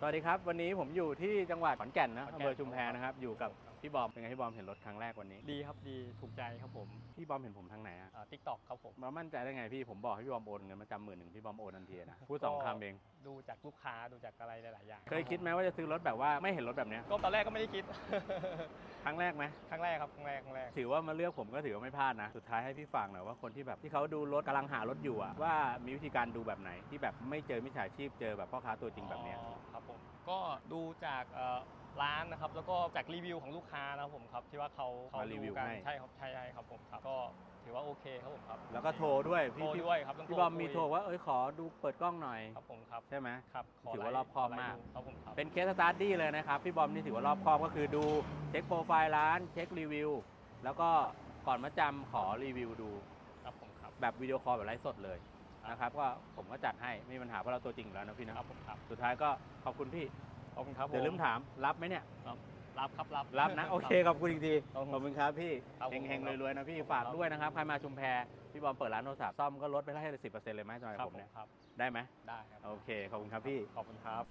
สวัสดีครับ วันนี้ผมอยู่ที่จังหวัดขอนแก่นนะอำเภอชุมแพนะครับ อยู่กับ พี่บอมเป็นไงพี่บอมเห็นรถครั้งแรกวันนี้ ดีครับดีถูกใจครับผมพี่บอมเห็นผมทางไหนอะทิกตอกครับผมมามั่นใจได้ไงพี่ผมบอกให้พี่บอมโอนเงินมาจำหมื่นหนึ่งพี่บอมโอนทันทีนะพูดสองก็คำเองดูจากลูกค้าดูจากอะไรหลายๆอย่างเคยคิดไหมว่าจะซื้อรถแบบว่าไม่เห็นรถแบบเนี้ยก็ตอนแรกก็ไม่ได้คิด ครั้งแรกไหมครั้งแรกครับครั้งแรกครั้งแรกถือว่ามาเลือกผมก็ถือว่าไม่พลาดนะสุดท้ายให้พี่ฟังหน่อยว่าคนที่แบบที่เขาดูรถกำลังหารถอยู่อะว่ามีวิธีการดูแบบไหนที่แบบไม่เจอมิจฉาชีพเจอแบบพ่อค้าตัวจริงแบบเนี้ยอ๋อครับผมก็ดูจากเอ่อ ร้านนะครับ แล้วก็จากรีวิวของลูกค้านะครับผมครับที่ว่าเขาเขามารีวิวดูกันให้ ใช่ครับใช่ใช่ครับผมครับก็ถือว่าโอเคครับผมครับแล้วก็โทรด้วยพี่โทรพี่ด้วยครับต้องพี่บอมคุยมีโทรว่าเอ้ยขอดูเปิดกล้องหน่อย ครับผมครับใช่ไหม ครับขถือว่าไลรอบคอบมาก ขไลน์ดูครับผมครับ เป็นเคสสตาร์ทดี้เลยนะครับ พี่บอมนี่ถือว่ารอบคอบก็คือดูเช็คโปรไฟล์ร้าน เช็ครีวิว แล้วก็ก่อนมาจำขอรีวิวดู ครับผมครับ แบบวิดีโอคอลแบบไลฟ์สดเลยครับนะครับก็ผมก็จัดให้ไม่มีปัญหาเพราะเราตัวจริงอยู่แล้วนะพี่นะครับผมครับ สุดท้ายก็ขอบคุณพี่ ขอบคุณครับเดี๋ยวลืมถามรับไหมเนี่ย รับครับรับ รับนะ โอเคขอบคุณอีกทีครับผมขอบคุณครับพี่ครับผมเฮงๆรวยๆนะพี่ขอบคุณฝากครับด้วยนะครับใครมาชุมแพพี่บอมเปิดร้านโทรศัพท์ซ่อมก็ลดไปได้สิบเปอร์เซ็นต์เลยไหมสำหรับครับผมผมเนี่ยครับได้ไหมได้ครับโอเคขอบคุณครับพี่ขอบคุณครับ